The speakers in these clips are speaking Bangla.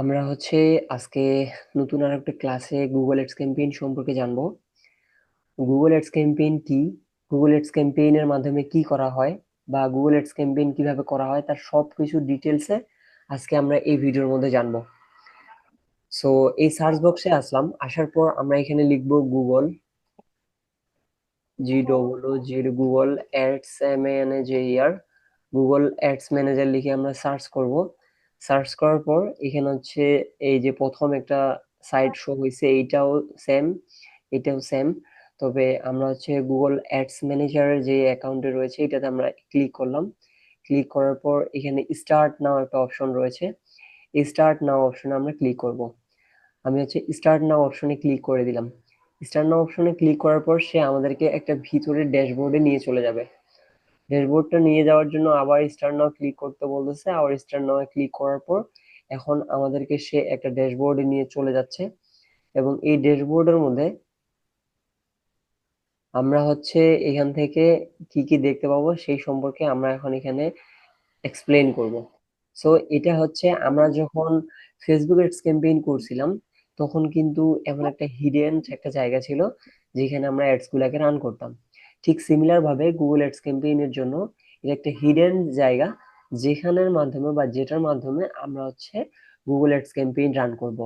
আমরা হচ্ছে আজকে নতুন আর একটা ক্লাসে গুগল এডস ক্যাম্পেইন সম্পর্কে জানব। গুগল এডস ক্যাম্পেইন কি? গুগল এডস ক্যাম্পেইনের মাধ্যমে কি করা হয় বা গুগল এডস ক্যাম্পেইন কীভাবে করা হয় তার সব কিছু ডিটেলসে আজকে আমরা এই ভিডিওর মধ্যে জানব। সো এই সার্চ বক্সে আসলাম, আসার পর আমরা এখানে লিখব Google G W G Google ads M N A J year Google ads manager লিখে আমরা সার্চ করব। সার্চ করার পর এখানে হচ্ছে এই যে প্রথম একটা সাইট শো হয়েছে এইটাও সেম এটাও সেম তবে আমরা হচ্ছে গুগল অ্যাডস ম্যানেজারের যে অ্যাকাউন্টে রয়েছে, এটাতে আমরা ক্লিক করলাম। ক্লিক করার পর এখানে স্টার্ট নাও একটা অপশন রয়েছে। স্টার্ট নাও অপশনে আমরা ক্লিক করব। আমি হচ্ছে স্টার্ট নাও অপশনে ক্লিক করে দিলাম। স্টার্ট নাও অপশনে ক্লিক করার পর সে আমাদেরকে একটা ভিতরে ড্যাশবোর্ডে নিয়ে চলে যাবে। ড্যাশবোর্ডটা নিয়ে যাওয়ার জন্য আবার স্টার নাও ক্লিক করতে বলতেছে। আবার স্টার নাও ক্লিক করার পর এখন আমাদেরকে সে একটা ড্যাশবোর্ডে নিয়ে চলে যাচ্ছে এবং এই ড্যাশবোর্ডের মধ্যে আমরা হচ্ছে এখান থেকে কি কি দেখতে পাবো সেই সম্পর্কে আমরা এখন এখানে এক্সপ্লেন করব। সো এটা হচ্ছে আমরা যখন ফেসবুক এডস ক্যাম্পেইন করছিলাম, তখন কিন্তু এমন একটা হিডেন একটা জায়গা ছিল যেখানে আমরা অ্যাডস গুলাকে রান করতাম। ঠিক সিমিলার ভাবে গুগল অ্যাডস ক্যাম্পেইনের জন্য এটা একটা হিডেন জায়গা যেখানের মাধ্যমে বা যেটার মাধ্যমে আমরা হচ্ছে গুগল অ্যাডস ক্যাম্পেইন রান করব।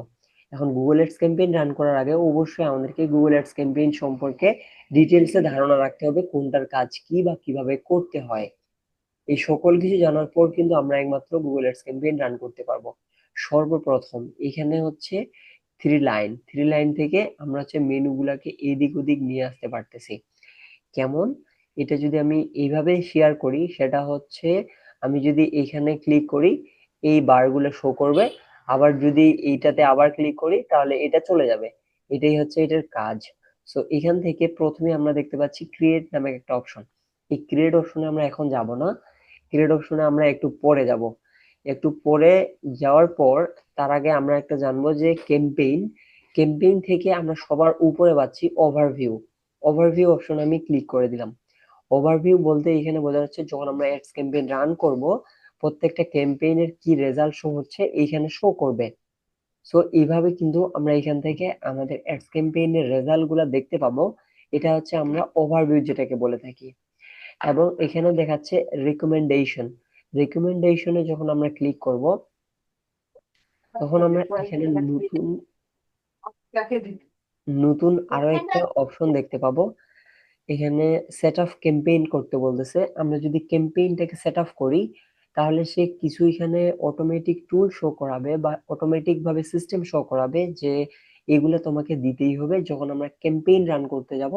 এখন গুগল অ্যাডস ক্যাম্পেইন রান করার আগে অবশ্যই আমাদেরকে গুগল অ্যাডস ক্যাম্পেইন সম্পর্কে ডিটেলসে ধারণা রাখতে হবে কোনটার কাজ কি বা কীভাবে করতে হয়। এই সকল কিছু জানার পর কিন্তু আমরা একমাত্র গুগল অ্যাডস ক্যাম্পেইন রান করতে পারব। সর্বপ্রথম এখানে হচ্ছে থ্রি লাইন থ্রি লাইন থেকে আমরা হচ্ছে মেনুগুলাকে এদিক ওদিক নিয়ে আসতে পারতেছি। কেমন? এটা যদি আমি এইভাবে শেয়ার করি, সেটা হচ্ছে আমি যদি এখানে ক্লিক করি, এই বারগুলো শো করবে। আবার যদি এইটাতে আবার ক্লিক করি, তাহলে এটা চলে যাবে। এটাই হচ্ছে এটার কাজ। সো এখান থেকে প্রথমে আমরা দেখতে পাচ্ছি ক্রিয়েট নামে একটা অপশন এই ক্রিয়েট অপশনে আমরা এখন যাব না। ক্রিয়েট অপশনে আমরা একটু পরে যাব। একটু পরে যাওয়ার পর, তার আগে আমরা একটা জানব যে ক্যাম্পেইন ক্যাম্পেইন থেকে আমরা সবার উপরে পাচ্ছি ওভারভিউ ওভারভিউ অপশন আমি ক্লিক করে দিলাম। ওভারভিউ বলতে এখানে বোঝা যাচ্ছে যখন আমরা অ্যাডস ক্যাম্পেইন রান করব প্রত্যেকটা ক্যাম্পেইনের কি রেজাল্ট শো হচ্ছে এইখানে শো করবে। সো এইভাবে কিন্তু আমরা এখান থেকে আমাদের অ্যাডস ক্যাম্পেইনের রেজাল্টগুলা দেখতে পাবো। এটা হচ্ছে আমরা ওভারভিউ যেটাকে বলে থাকি। এবং এখানে দেখাচ্ছে রিকমেন্ডেশন রিকমেন্ডেশনে যখন আমরা ক্লিক করব তখন আমরা এখানে নতুন নতুন আরও একটা অপশন দেখতে পাবো। এখানে সেট আপ ক্যাম্পেইন করতে বলতেছে। আমরা যদি ক্যাম্পেইনটাকে সেট আপ করি তাহলে সে কিছু এখানে অটোমেটিক টুল শো করাবে বা অটোমেটিক ভাবে সিস্টেম শো করাবে যে এগুলো তোমাকে দিতেই হবে। যখন আমরা ক্যাম্পেইন রান করতে যাব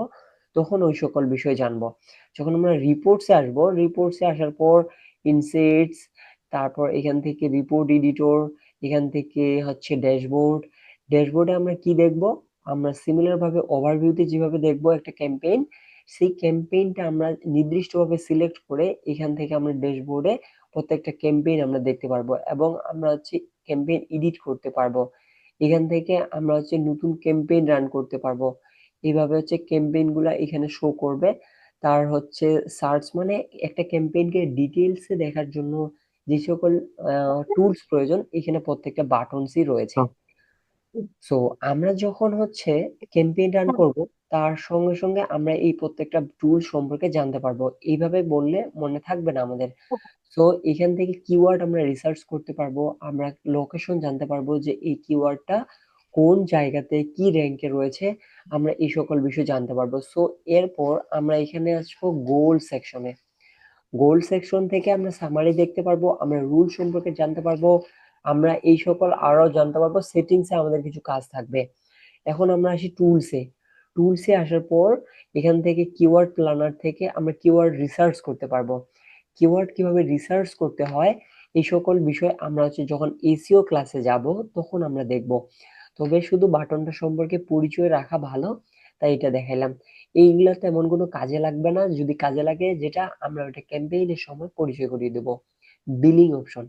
তখন ওই সকল বিষয় জানব। যখন আমরা রিপোর্টসে আসব রিপোর্টসে আসার পর ইনসেটস তারপর এখান থেকে রিপোর্ট এডিটর এখান থেকে হচ্ছে ড্যাশবোর্ড ড্যাশবোর্ডে আমরা কি দেখব? আমরা সিমিলার ভাবে ওভারভিউতে যেভাবে দেখব একটা ক্যাম্পেইন সেই ক্যাম্পেইনটা আমরা নির্দিষ্টভাবে সিলেক্ট করে এখান থেকে আমরা ড্যাশবোর্ডে প্রত্যেকটা ক্যাম্পেইন আমরা দেখতে পারব এবং আমরা হচ্ছে ক্যাম্পেইন এডিট করতে পারব। এখান থেকে আমরা হচ্ছে নতুন ক্যাম্পেইন রান করতে পারব। এইভাবে হচ্ছে ক্যাম্পেইনগুলা এখানে শো করবে। তার হচ্ছে সার্চ মানে একটা ক্যাম্পেইনকে ডিটেইলসে দেখার জন্য যে সকল টুলস প্রয়োজন, এখানে প্রত্যেকটা বাটনসই রয়েছে। সো আমরা যখন হচ্ছে ক্যাম্পেইন রান করব তার সঙ্গে সঙ্গে আমরা এই প্রত্যেকটা টুল সম্পর্কে জানতে পারব। এইভাবে বললে মনে থাকবে না আমাদের। সো এখান থেকে কিওয়ার্ড আমরা রিসার্চ করতে পারব আমরা লোকেশন জানতে পারব যে এই কিওয়ার্ডটা কোন জায়গাতে কি র্যাঙ্কে রয়েছে আমরা এই সকল বিষয় জানতে পারব। সো এরপর আমরা এখানে আসব গোল সেকশনে গোল সেকশন থেকে আমরা সামারি দেখতে পারব আমরা রুল সম্পর্কে জানতে পারব আমরা এই সকল আরও জানতে পারব সেটিংসে আমাদের কিছু কাজ থাকবে। এখন আমরা আসি টুলসে টুলসে আসার পর এখান থেকে কিওয়ার্ড প্ল্যানার থেকে আমরা কিওয়ার্ড রিসার্চ করতে পারব। কিওয়ার্ড কীভাবে রিসার্চ করতে হয়, এই সকল বিষয় আমরা হচ্ছে যখন এসিও ক্লাসে যাব, তখন আমরা দেখব। তবে শুধু বাটনটা সম্পর্কে পরিচয় রাখা ভালো, তাই এটা দেখাইলাম। এইগুলা তেমন কোনো কাজে লাগবে না। যদি কাজে লাগে, যেটা আমরা ওটা ক্যাম্পেইনের সময় পরিচয় করিয়ে দেব। Billing option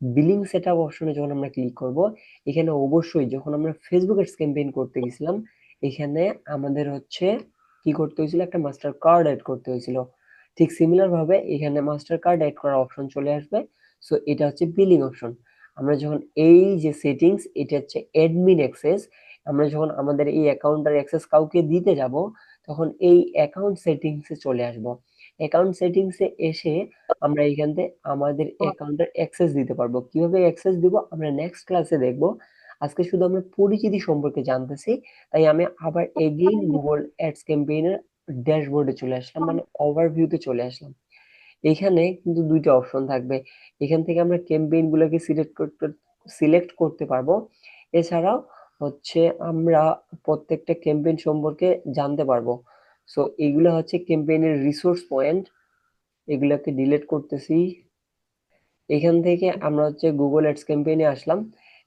billing set up অপশনে যখন আমরা ক্লিক করব, এখানে অবশ্যই যখন আমরা ফেসবুক ক্যাম্পেইন করতে গেছিলাম, এখানে আমাদের হচ্ছে কি করতে হয়েছিল? একটা মাস্টার কার্ড অ্যাড করতে হয়েছিল। ঠিক সিমিলার ভাবে এখানে মাস্টার কার্ড অ্যাড করার অপশন চলে আসবে। সো এটা হচ্ছে বিলিং অপশন আমরা যখন এই যে সেটিংস এটা হচ্ছে অ্যাডমিন অ্যাক্সেস আমরা যখন আমাদের এই অ্যাকাউন্টের অ্যাক্সেস কাউকে দিতে যাব, তখন এই অ্যাকাউন্ট সেটিংসে চলে আসব। অ্যাকাউন্ট সেটিংসে এসে আমরা এইখান থেকে আমাদের অ্যাকাউন্টের অ্যাক্সেস দিতে পারব। কীভাবে অ্যাক্সেস দিব? আমরা নেক্সট ক্লাসে দেখব। আজকে শুধু আমরা পরিচিতি সম্পর্কে জানতেছি তাই আমি আবার এগেইন গুগল অ্যাডস ক্যাম্পেইনের ড্যাশবোর্ডে চলে আসলাম মানে ওভারভিউতে চলে আসলাম। এখানে কিন্তু দুইটা অপশন থাকবে। এখান থেকে আমরা ক্যাম্পেইন গুলোকে সিলেক্ট করতে সিলেক্ট করতে পারব। এছাড়াও হচ্ছে আমরা প্রত্যেকটা ক্যাম্পেইন সম্পর্কে জানতে পারব। সো এগুলো হচ্ছে ক্যাম্পেইনের রিসোর্স পয়েন্ট এগুলোকে ডিলিট করতেছি। এখান থেকে আমরা হচ্ছে গুগল অ্যাডস ক্যাম্পেইনে আসলাম।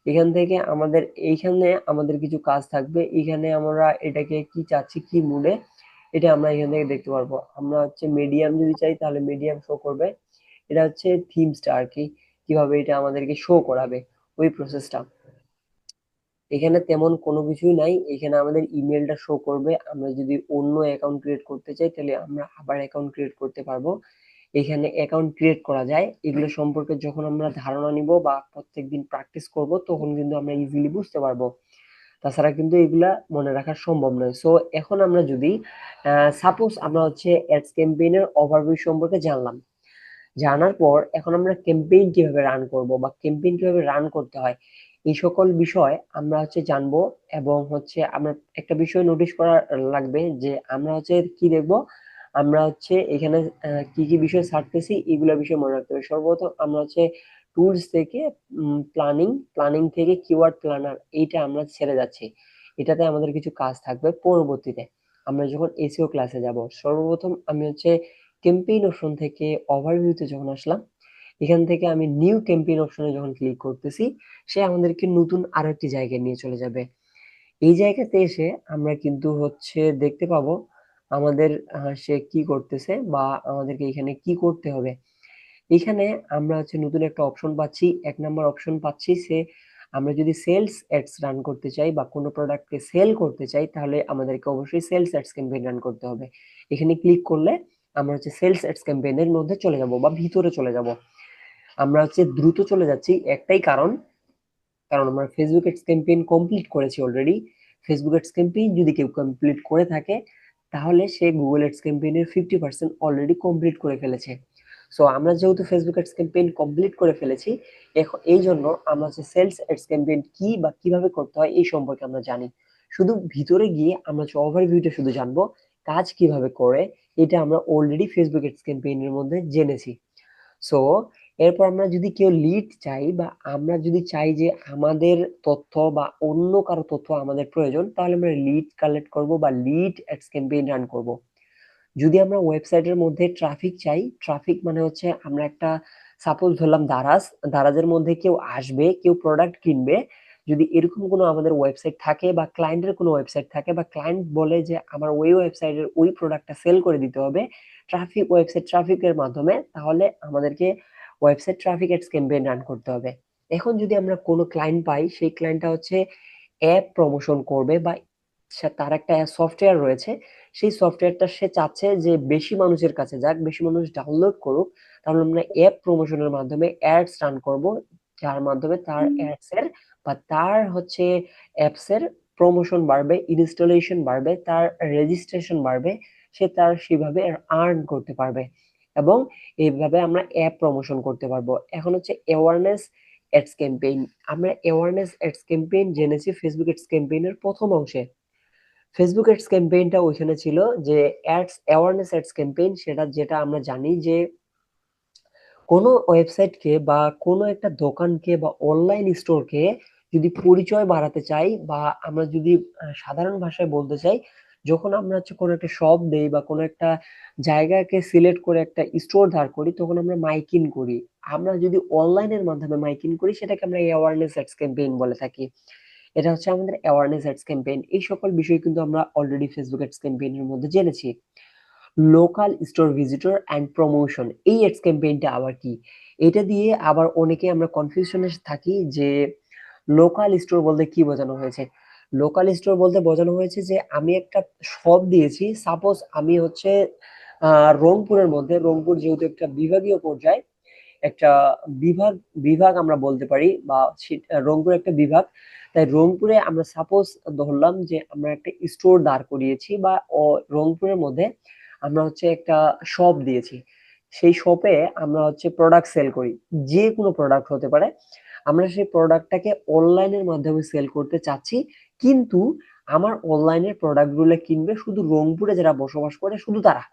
এখান থেকে আমাদের, এইখানে আমাদের কিছু কাজ থাকবে। এখানে আমরা এটাকে কি চাচ্ছি, কি মুডে এটা আমরা এখান থেকে দেখতে পারব। আমরা হচ্ছে মিডিয়াম যদি চাই, তাহলে মিডিয়াম শো করবে। এটা হচ্ছে থিমসটা আর কি কীভাবে এটা আমাদেরকে শো করাবে, ওই প্রসেসটা এখানে তেমন কোনো কিছুই নাই। এখানে আমাদের ইমেলটা শো করবে। আমরা যদি অন্য অ্যাকাউন্ট ক্রিয়েট করতে চাই, তাহলে আমরা আবার অ্যাকাউন্ট ক্রিয়েট করতে পারব। এখানে অ্যাকাউন্ট ক্রিয়েট করা যায়। এগুলো সম্পর্কে যখন আমরা ধারণা নিব বা প্রত্যেকদিন প্র্যাকটিস করব, তখন কিন্তু আমরা ইজিলি বুঝতে পারব। তাছাড়া কিন্তু এগুলা মনে রাখা সম্ভব নয়। সো এখন আমরা যদি সাপোজ আমরা হচ্ছে অ্যাডস ক্যাম্পেইনের ওভারভিউ সম্পর্কে জানলাম। জানার পর এখন আমরা ক্যাম্পেইন কীভাবে রান করব বা ক্যাম্পেইন কীভাবে রান করতে হয়? এই সকল বিষয় আমরা হচ্ছে জানব এবং হচ্ছে আমরা একটা বিষয় নোটিশ করা লাগবে যে আমরা হচ্ছে কি দেখব? আমরা হচ্ছে এখানে কি কি বিষয় ছাড়তেছি এগুলো বিষয় মনে রাখতে হবে। সর্বপ্রথম আমরা হচ্ছে টুলস থেকে প্ল্যানিং প্ল্যানিং থেকে কিওয়ার্ড প্ল্যানার এইটা আমরা ছেড়ে যাচ্ছি। এটাতে আমাদের কিছু কাজ থাকবে পরবর্তীতে। আমরা যখন এসিও ক্লাসে যাব, সর্বপ্রথম আমি হচ্ছে ক্যাম্পেইন অপশন থেকে ওভারভিউতে যখন আসলাম এখান থেকে আমি নিউ ক্যাম্পেইন অপশনে যখন ক্লিক করতেছি, সে আমাদেরকে নতুন আরও একটি জায়গায় নিয়ে চলে যাবে। এই জায়গাতে এসে আমরা কিন্তু হচ্ছে দেখতে পাবো আমাদের সে কি করতেছে বা আমাদেরকে এখানে কি করতে হবে। এখানে আমরা হচ্ছে নতুন একটা অপশন পাচ্ছি, এক নাম্বার অপশন পাচ্ছি সে আমরা যদি সেলস অ্যাডস রান করতে চাই বা কোনো প্রোডাক্টকে সেল করতে চাই, তাহলে আমাদেরকে অবশ্যই সেলস অ্যাডস ক্যাম্পেইন রান করতে হবে। এখানে ক্লিক করলে আমরা হচ্ছে সেলস অ্যাডস ক্যাম্পেইনের মধ্যে চলে যাব বা ভিতরে চলে যাব। আমরা হচ্ছে দ্রুত চলে যাচ্ছি। একটাই কারণ কারণ আমরা ফেসবুক অ্যাডস ক্যাম্পেইন কমপ্লিট করেছি অলরেডি ফেসবুক অ্যাডস ক্যাম্পেইন যদি কেউ কমপ্লিট করে থাকে, তাহলে সে গুগল অ্যাডস ক্যাম্পেইনের ফিফটি পার্সেন্ট অলরেডি কমপ্লিট করে ফেলেছে। সো আমরা যেহেতু ফেসবুক অ্যাডস ক্যাম্পেইন কমপ্লিট করে ফেলেছি, এখন এই জন্য আমরা হচ্ছে সেলস অ্যাডস ক্যাম্পেইন কি বা কীভাবে করতে হয় এই সম্পর্কে আমরা জানি। শুধু ভিতরে গিয়ে আমরা হচ্ছে ওভারভিউটা শুধু জানব, কাজ কীভাবে করে, এটা আমরা অলরেডি ফেসবুক অ্যাডস ক্যাম্পেইনের মধ্যে জেনেছি। সো এরপর আমরা যদি কেউ লিড চাই বা আমরা যদি চাই যে আমাদের তথ্য বা অন্য কারও তথ্য আমাদের প্রয়োজন, তাহলে আমরা লিড কালেক্ট করব বা লিড অ্যাডস ক্যাম্পেইন রান করব। যদি আমরা ওয়েবসাইটের মধ্যে ট্রাফিক চাই ট্রাফিক মানে হচ্ছে আমরা একটা সাপোজ ধরলাম দারাজ, দারাজের মধ্যে কেউ আসবে, কেউ প্রোডাক্ট কিনবে, যদি এরকম কোনো আমাদের ওয়েবসাইট থাকে বা ক্লায়েন্টের কোনো ওয়েবসাইট থাকে বা ক্লায়েন্ট বলে যে আমার ওই ওয়েবসাইটের ওই প্রোডাক্টটা সেল করে দিতে হবে ট্রাফিক ওয়েবসাইট ট্রাফিকের মাধ্যমে, তাহলে আমাদেরকে website traffic ads campaign run করতে হবে। এখন যদি আমরা কোনো ক্লায়েন্ট পাই সেই ক্লায়েন্টটা হচ্ছে অ্যাপ প্রমোশন করবে বা তার একটা সফটওয়্যার রয়েছে সেই সফটওয়্যারটা সে চাচ্ছে যে বেশি মানুষের কাছে যাক বেশি মানুষ ডাউনলোড করুক তাহলে আমরা অ্যাপ প্রমোশনের মাধ্যমে অ্যাডস রান করব যার মাধ্যমে তার অ্যাডস এর বা তার হচ্ছে অ্যাপস এর প্রমোশন বাড়বে ইনস্টলেশন বাড়বে তার রেজিস্ট্রেশন বাড়বে সে তার সেভাবে আর্ন করতে পারবে। এবং এইভাবে আমরা অ্যাপ প্রমোশন করতে পারব। এখন হচ্ছে অ্যাওয়ারনেস অ্যাডস ক্যাম্পেইন আমরা অ্যাওয়ারনেস অ্যাডস ক্যাম্পেইন জেনেছি ফেসবুক অ্যাডস ক্যাম্পেইনের প্রথম অংশে। ফেসবুক অ্যাডস ক্যাম্পেইনটা ওইখানে ছিল যে অ্যাডস অ্যাওয়ারনেস অ্যাডস ক্যাম্পেইন সেটা যেটা আমরা জানি যে কোনো ওয়েবসাইটকে বা কোনো একটা দোকানকে বা অনলাইন স্টোরকে যদি পরিচয় বাড়াতে চাই বা আমরা যদি সাধারণ ভাষায় বলতে চাই যখন আমরা হচ্ছে কোনো একটা শপ দেই বা কোনো একটা জায়গাকে সিলেক্ট করে একটা স্টোর ধার করি, তখন আমরা মাইকিং করি। আমরা যদি অনলাইনের মাধ্যমে মাইকিং করি, সেটাকে আমরা অ্যাওয়ারনেস অ্যাডস ক্যাম্পেইন বলে থাকি। এটা হচ্ছে আমাদের অ্যাওয়ারনেস অ্যাডস ক্যাম্পেইন এই সকল বিষয় কিন্তু আমরা অলরেডি ফেসবুক অ্যাডস ক্যাম্পেইনের মধ্যে জেনেছি। Local store visitor and promotion এই অ্যাডস ক্যাম্পেইনটা আবার কি? এটা দিয়ে আবার অনেকে আমরা কনফিউশনে থাকি যে লোকাল স্টোর বলতে কি বোঝানো হয়েছে? লোকাল স্টোর বলতে বোঝানো হয়েছে যে আমি একটা শপ দিয়েছি। সাপোজ আমি হচ্ছে রংপুরের মধ্যে, রংপুর যেহেতু একটা বিভাগীয় পর্যায়ে, একটা বিভাগ বিভাগ আমরা বলতে পারি বা রংপুর একটা বিভাগ, তাই রংপুরে আমরা সাপোজ ধরলাম যে আমরা একটা স্টোর দাঁড় করিয়েছি বা রংপুরের মধ্যে আমরা হচ্ছে একটা শপ দিয়েছি। সেই শপে আমরা হচ্ছে প্রোডাক্ট সেল করি। যে কোনো প্রোডাক্ট হতে পারে। আমরা সেই প্রোডাক্টটাকে অনলাইনের মাধ্যমে সেল করতে চাচ্ছি। কিন্তু আমার অনলাইনের প্রোডাক্টগুলো কিনবে শুধু রংপুরে যারা বসবাস করে, শুধু তারা।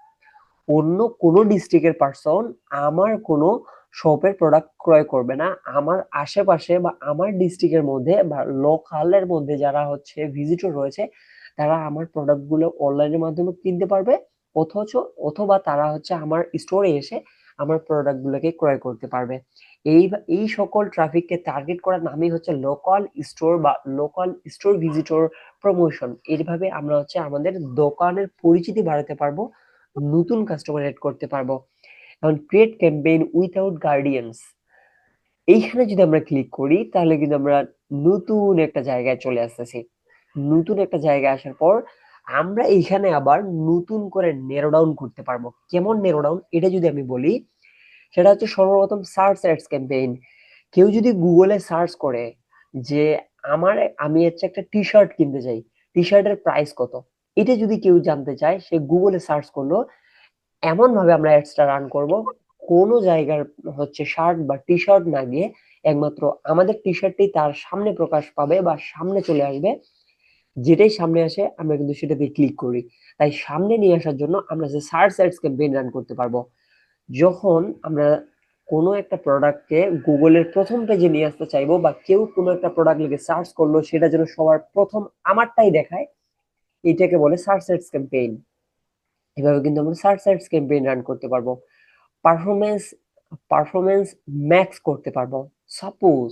অন্য কোনো ডিস্ট্রিক্টের পার্সন আমার কোনো শপের প্রোডাক্ট ক্রয় করবে না। আমার আশেপাশে বা আমার ডিস্ট্রিক্টের মধ্যে বা লোকালের মধ্যে যারা হচ্ছে ভিজিটর রয়েছে, তারা আমার প্রোডাক্টগুলো অনলাইনের মাধ্যমে কিনতে পারবে। অথচ অথবা তারা হচ্ছে আমার স্টোরে এসে আমার প্রোডাক্টগুলোকে ক্রয় করতে পারবে। এই এই সকল ট্রাফিককে টার্গেট করার নামই হচ্ছে লোকাল স্টোর বা লোকাল স্টোর ভিজিটর প্রমোশন এইভাবে আমরা হচ্ছে আমাদের দোকানের পরিচিতি বাড়াতে পারব, নতুন কাস্টমার এড করতে পারব। এখন ক্রিয়েট ক্যাম্পেইন উইথাউট গার্ডিয়ান্স এইখানে যদি আমরা ক্লিক করি, তাহলে কিন্তু আমরা নতুন একটা জায়গায় চলে আসতেছি। নতুন একটা জায়গায় আসার পর আমরা এইখানে আবার নতুন করে নেরো ডাউন করতে পারব। কেমন নেরো ডাউন এটা যদি আমি বলি, সেটা হচ্ছে সর্বপ্রথম সার্চ অ্যাডস ক্যাম্পেইন কেউ যদি গুগলে সার্চ করে যে আমার, আমি হচ্ছে একটা টি শার্ট কিনতে চাই টি শার্টের প্রাইস কত? এটা যদি কেউ জানতে চায়, সে গুগলে সার্চ করল এমন ভাবে আমরা অ্যাডসটা রান করব। কোনো জায়গার হচ্ছে শার্ট বা টি শার্ট না গিয়ে একমাত্র আমাদের টি শার্টটি তার সামনে প্রকাশ পাবে বা সামনে চলে আসবে। যেটাই সামনে আসে, আমরা কিন্তু সেটাতে ক্লিক করি। তাই সামনে নিয়ে আসার জন্য আমরা যে সার্চ অ্যাডস ক্যাম্পেইন রান করতে পারব, যখন আমরা কোনো একটা প্রোডাক্টকে গুগলের প্রথম পেজে নিয়ে আসতে চাইব বা কেউ কোনো একটা প্রোডাক্ট লিখে সার্চ করল, সেটা যেন সবার প্রথম আমারটাই দেখায়, এটাকে বলে সার্চ অ্যাডস ক্যাম্পেইন এভাবে কিন্তু আমরা সার্চ অ্যাডস ক্যাম্পেইন রান করতে পারব। পারফরমেন্স পারফরমেন্স ম্যাক্স করতে পারব। সাপোজ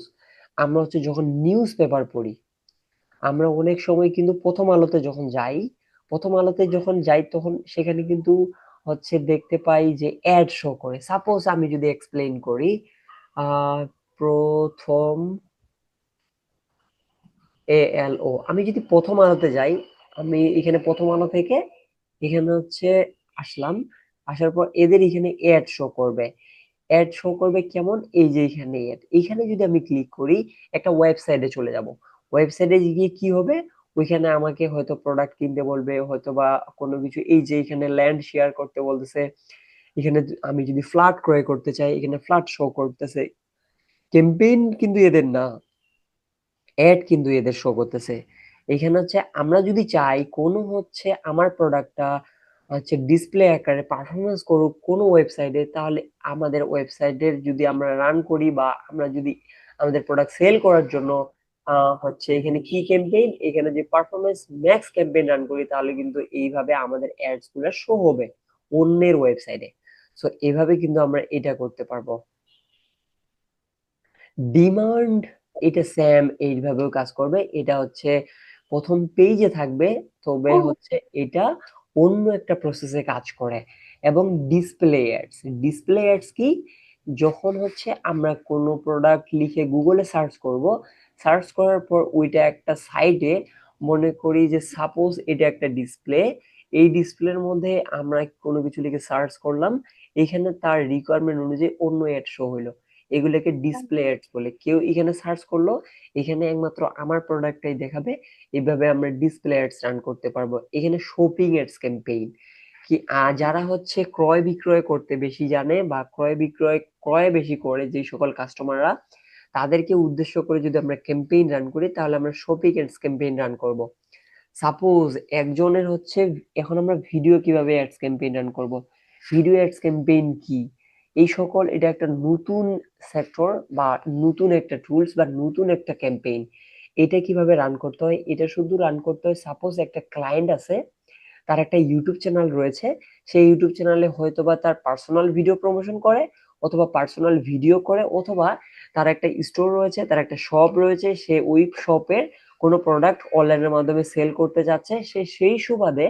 আমরা হচ্ছে যখন নিউজ পেপার পড়ি আমরা অনেক সময় কিন্তু প্রথম আলোতে যখন যাই প্রথম আলোতে যখন যাই তখন সেখানে কিন্তু হচ্ছে দেখতে পাই যে অ্যাড শো করে। সাপোজ আমি যদি এক্সপ্লেন করি প্রথম এ এল ও আমি যদি প্রথম আলোতে যাই আমি এখানে প্রথম আলো থেকে এখানে হচ্ছে আসলাম আসার পর এদের এখানে অ্যাড শো করবে। অ্যাড শো করবে কেমন? এই যে এখানে অ্যাড এখানে যদি আমি ক্লিক করি একটা ওয়েবসাইটে চলে যাব। ওয়েবসাইটে গিয়ে কি হবে? ওইখানে আমাকে হয়তো প্রোডাক্ট কিনতে বলবে হয়তো বা কোনো কিছু, এই যে এখানে ল্যান্ড শেয়ার করতে বলতেছে, এখানে আমি যদি ফ্ল্যাট ক্রয় করতে চাই, এখানে ফ্ল্যাট শো করতেছে। ক্যাম্পেইন কিন্তু এদের না অ্যাড কিন্তু এদের শো করতেছে। এখানে হচ্ছে আমরা যদি চাই, কোনো হচ্ছে আমার প্রোডাক্টটা হচ্ছে ডিসপ্লে আকারে পারফরমেন্স করুক কোনো ওয়েবসাইটে তাহলে আমাদের ওয়েবসাইটের যদি আমরা রান করি বা আমরা যদি আমাদের প্রোডাক্ট সেল করার জন্য হচ্ছে এখানে কি ক্যাম্পেইন এখানে যে পারফরমেন্স ম্যাক্স ক্যাম্পেইন রান করি তাহলে কিন্তু এইভাবে আমাদের অ্যাডসগুলো শো হবে অন্যের ওয়েবসাইটে সো এভাবে কিন্তু আমরা এটা করতে পারব। ডিমান্ড এটা স্যাম এইভাবেও কাজ করবে। এটা হচ্ছে প্রথম পেজে থাকবে তবে হচ্ছে এটা অন্য একটা প্রসেসে কাজ করে। এবং ডিসপ্লে অ্যাডস ডিসপ্লে অ্যাডস কি? যখন হচ্ছে আমরা কোনো প্রোডাক্ট লিখে গুগলে সার্চ করব সার্চ করার পর ওইটা একটা সাইটে মনে করি যে সাপোজ এটা একটা ডিসপ্লে এই ডিসপ্লের মধ্যে আমরা কোনো কিছু লিখে সার্চ করলাম, এখানে তার রিকোয়ারমেন্ট অনুযায়ী অন্য অ্যাড শো হইল। এগুলোকে ডিসপ্লে অ্যাডস বলে। কেউ এখানে সার্চ করল, এখানে একমাত্র আমার প্রোডাক্টটাই দেখাবে এইভাবে আমরা ডিসপ্লে অ্যাডস রান করতে পারব। এখানে শপিং অ্যাডস ক্যাম্পেইন কি যারা হচ্ছে ক্রয় বিক্রয় করতে বেশি জানে বা ক্রয় বিক্রয় ক্রয় বেশি করে যে সকল কাস্টমাররা তাদেরকে উদ্দেশ্য করে যদি আমরা ক্যাম্পেইন রান করি, তাহলে আমরা শপিং অ্যাডস ক্যাম্পেইন রান করব। সাপোজ একজনের হচ্ছে, এখন আমরা ভিডিও কীভাবে অ্যাডস ক্যাম্পেইন রান করব? ভিডিও অ্যাডস ক্যাম্পেইন কি? এই সকল, এটা একটা নতুন সেক্টর বা নতুন একটা টুলস বা নতুন একটা ক্যাম্পেইন এটা কীভাবে রান করতে হয়? এটা শুধু রান করতে হয় সাপোজ একটা ক্লায়েন্ট আছে তার একটা ইউটিউব চ্যানেল রয়েছে। সেই ইউটিউব চ্যানেলে হয়তো বা তার পার্সোনাল ভিডিও প্রমোশন করে অথবা পার্সোনাল ভিডিও করে অথবা তার একটা স্টোর রয়েছে, তার একটা শপ রয়েছে, সে ওই শপের কোনো প্রোডাক্ট অনলাইনের মাধ্যমে সেল করতে যাচ্ছে, সে সেই সুবাদে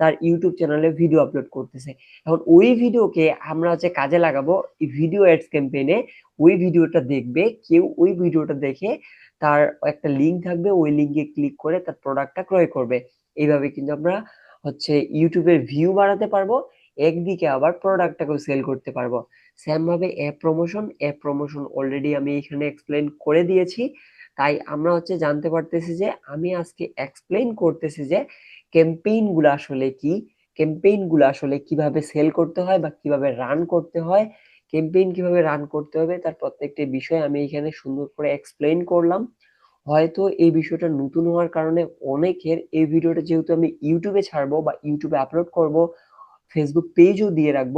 তার ইউটিউব চ্যানেলে ভিডিও আপলোড করতেছে। এখন ওই ভিডিওকে আমরা হচ্ছে কাজে লাগাবো ভিডিও অ্যাডস ক্যাম্পেইনে ওই ভিডিওটা দেখবে, কেউ ওই ভিডিওটা দেখে তার একটা লিঙ্ক থাকবে, ওই লিঙ্কে ক্লিক করে তার প্রোডাক্টটা ক্রয় করবে। এইভাবে কিন্তু আমরা হচ্ছে ইউটিউবের ভিউ বাড়াতে পারব, একদিকে আবার প্রোডাক্টটাকেও সেল করতে পারব। সেম ভাবে app promotion app promotion already আমি এখানে এক্সপ্লেন করে দিয়েছি। তাই আমরা হচ্ছে জানতে পারতেছি যে, আমি আজকে এক্সপ্লেন করতেছি যে ক্যাম্পেইনগুলো আসলে কি? ক্যাম্পেইনগুলো আসলে কীভাবে সেল করতে হয় বা কীভাবে রান করতে হয়? ক্যাম্পেইন কীভাবে রান করতে হবে? তার প্রত্যেকটি বিষয় আমি এখানে সুন্দর করে এক্সপ্লেন করলাম। হয়তো এই বিষয়টা নতুন হওয়ার কারণে অনেকের এই ভিডিওটা যেহেতু আমি ইউটিউবে ছাড়বো বা ইউটিউবে আপলোড করব ফেসবুক পেজও দিয়ে রাখব।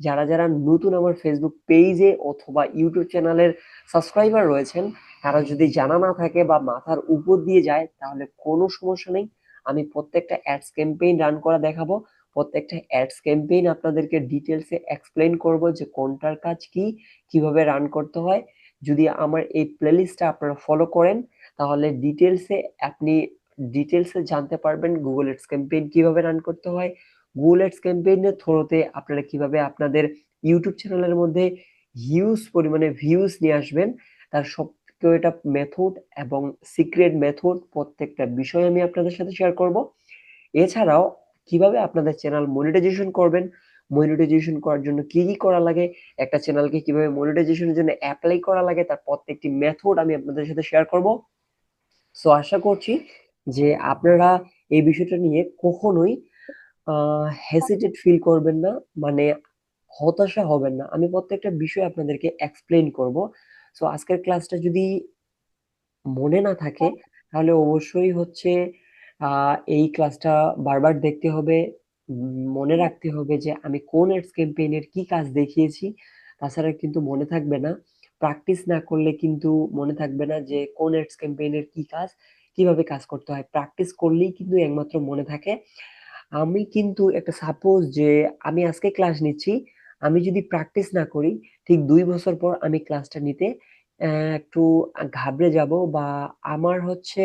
যারা যারা নতুন আমার ফেসবুক পেজে অথবা ইউটিউব চ্যানেলের সাবস্ক্রাইবার রয়েছেন, তারা যদি জানা না থাকে বা মাথার উপর দিয়ে যায়, তাহলে কোনো সমস্যা নেই। আমি প্রত্যেকটা অ্যাডস ক্যাম্পেইন রান করা দেখাবো। প্রত্যেকটা অ্যাডস ক্যাম্পেইন আপনাদেরকে ডিটেলসে এক্সপ্লেন করব যে কোনটার কাজ কি, কীভাবে রান করতে হয়। যদি আমার এই প্লেলিস্টটা আপনারা ফলো করেন তাহলে ডিটেলসে আপনি ডিটেলসে জানতে পারবেন গুগল এডস ক্যাম্পেইন কীভাবে রান করতে হয়। গুগল এডস ক্যাম্পেইনের থ্রোতে আপনারা কীভাবে আপনাদের ইউটিউব চ্যানেলের মধ্যে হিউজ পরিমাণে ভিউজ নিয়ে আসবেন। তার সব এটা মেথড এবং সিক্রেট মেথড প্রত্যেকটা বিষয় আমি আপনাদের সাথে শেয়ার করব। এছাড়াও কীভাবে আপনাদের চ্যানেল মনিটাইজেশন করবেন মনিটাইজেশন করার জন্য কি কি করা লাগে, একটা চ্যানেলকে কীভাবে মনিটাইজেশনের জন্য অ্যাপ্লাই করা লাগে, তার প্রত্যেকটি মেথড আমি আপনাদের সাথে শেয়ার করব। সো আশা করছি যে আপনারা এই বিষয়টা নিয়ে কখনোই হেসিটেট ফিল করবেন না মানে হতাশা হবেন না। আমি প্রত্যেকটা বিষয় আপনাদেরকে এক্সপ্লেন করব। সো আজকের ক্লাসটা যদি মনে না থাকে, তাহলে অবশ্যই হচ্ছে এই ক্লাসটা বারবার দেখতে হবে, মনে রাখতে হবে যে আমি কোন এডস ক্যাম্পেইনের কি কাজ দেখিয়েছি। তাছাড়া কিন্তু মনে থাকবে না। প্র্যাকটিস না করলে কিন্তু মনে থাকবে না যে কোন এডস ক্যাম্পেইনের কি কাজ, কীভাবে কাজ করতে হয়। প্র্যাকটিস করলেই কিন্তু একমাত্র মনে থাকে। আমি কিন্তু একটা সাপোজ যে আমি আজকে ক্লাস নিচ্ছি, আমি যদি প্র্যাকটিস না করি, ঠিক দুই বছর পর আমি ক্লাসটা নিতে একটু ঘাবড়ে যাব বা আমার হচ্ছে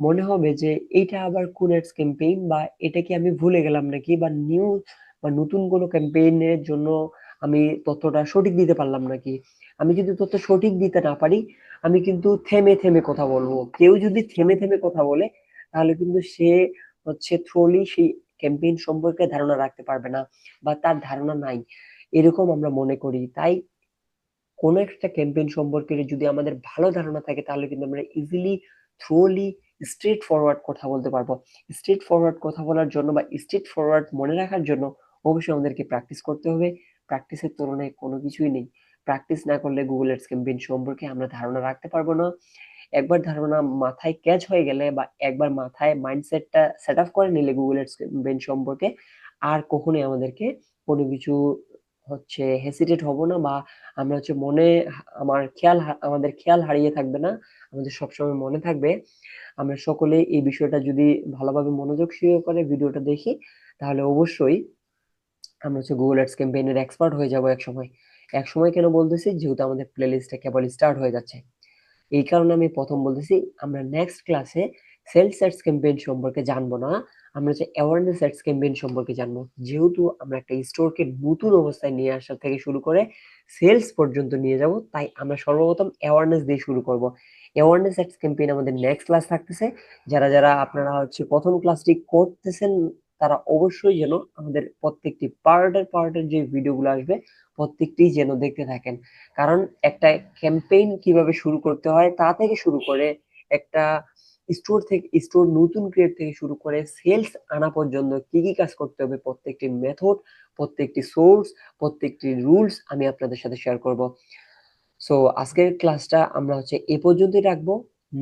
মনে হবে যে এইটা আবার কোন এডস ক্যাম্পেইন বা এটা কি আমি ভুলে গেলাম নাকি বা নিউ বা নতুন কোনো ক্যাম্পেইনের জন্য আমি তথ্যটা সঠিক দিতে পারলাম নাকি? আমি যদি তথ্য সঠিক দিতে না পারি, আমি কিন্তু থেমে থেমে কথা বলব। কেউ যদি থেমে থেমে কথা বলে, তাহলে কিন্তু সে হচ্ছে থ্রোলি সেই ক্যাম্পেইন সম্পর্কে ধারণা রাখতে পারবে না বা তার ধারণা নাই। এরকম আমরা মনে করি। তাই কোনো একটা ক্যাম্পেইন সম্পর্কে যদি আমাদের ভালো ধারণা থাকে, তাহলে কিন্তু আমরা ইজিলি থ্রোলি স্ট্রেট ফরওয়ার্ড কথা বলতে পারব। স্ট্রেট ফরওয়ার্ড কথা বলার জন্য বা স্ট্রেট ফরওয়ার্ড মনে রাখার জন্য অবশ্যই আমাদেরকে প্র্যাকটিস করতে হবে। প্র্যাকটিসের তুলনায় কোনো কিছুই নেই। প্র্যাকটিস না করলে গুগল এডস ক্যাম্পেইন সম্পর্কে আমরা ধারণা রাখতে পারব না। একবার ধারণা মাথায় ক্যাচ হয়ে গেলে বা একবার মাথায় মাইন্ডসেটটা সেট আপ করে নিলে গুগল এডস ক্যাম্পেইন সম্পর্কে আর কখনোই আমাদেরকে কোনো কিছু হচ্ছে হেসিটেট হব না বা আমরা হচ্ছে মনে আমার খেয়াল আমাদের খেয়াল হারিয়ে থাকবে না, আমাদের সবসময় মনে থাকবে। আমরা সকলে এই বিষয়টা যদি ভালোভাবে মনোযোগ করে ভিডিওটা দেখি, তাহলে অবশ্যই আমরা হচ্ছে গুগল অ্যাডস ক্যাম্পেইনের এক্সপার্ট হয়ে যাব এক সময় এক সময় কেন বলতেছি? যেহেতু আমাদের প্লেলিস্টটা কেবল স্টার্ট হয়ে যাচ্ছে। এই কারণে আমি প্রথম বলতেছি, আমরা নেক্সট ক্লাসে সেলস অ্যাডস ক্যাম্পেইন সম্পর্কে জানব না। আমরা হচ্ছে অ্যাওয়ারনেস অ্যাডস ক্যাম্পেইন সম্পর্কে জানব। যেহেতু আমরা একটা স্টোরকে নতুন অবস্থায় নিয়ে আসার থেকে শুরু করে সেলস পর্যন্ত নিয়ে যাব, তাই আমরা সর্বপ্রথম অ্যাওয়ারনেস দিয়ে শুরু করব। অ্যাওয়ারনেস অ্যাডস ক্যাম্পেইন আমাদের নেক্সট ক্লাস থাকতেছে। যারা যারা আপনারা হচ্ছে প্রথম ক্লাসটি করতেছেন তারা অবশ্যই যেন আমাদের প্রত্যেকটি পার্টের পার্টের যে ভিডিওগুলো আসবে, প্রত্যেকটি যেন দেখতে থাকেন। কারণ একটা ক্যাম্পেইন কীভাবে শুরু করতে হয়, তা থেকে শুরু করে একটা স্টোর থেকে স্টোর নতুন ক্রিয়েট থেকে শুরু করে সেলস আনা পর্যন্ত কি কি কাজ করতে হবে, প্রত্যেকটি মেথড প্রত্যেকটি সোর্স প্রত্যেকটি রুলস আমি আপনাদের সাথে শেয়ার করব। সো আজকের ক্লাসটা আমরা হচ্ছে এ পর্যন্তই রাখব।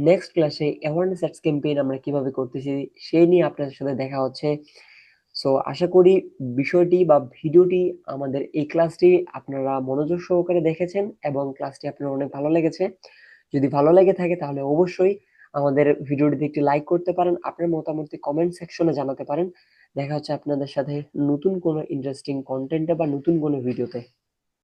নেক্সট ক্লাসে অ্যাওয়ারনেস অ্যাডস ক্যাম্পেইন আমরা কীভাবে করতেছি সেই নিয়ে আপনাদের সাথে দেখা হচ্ছে। সো আশা করি বিষয়টি বা ভিডিওটি আমাদের এই ক্লাসটি আপনারা মনোযোগ সহকারে দেখেছেন এবং ক্লাসটি আপনার অনেক ভালো লেগেছে। যদি ভালো লেগে থাকে তাহলে অবশ্যই আমাদের ভিডিওটিতে একটি লাইক করতে পারেন, আপনার মতামতটি কমেন্ট সেকশনে জানাতে পারেন। দেখা হচ্ছে আপনাদের সাথে নতুন কোনো ইন্টারেস্টিং কন্টেন্টে বা নতুন কোনো ভিডিওতে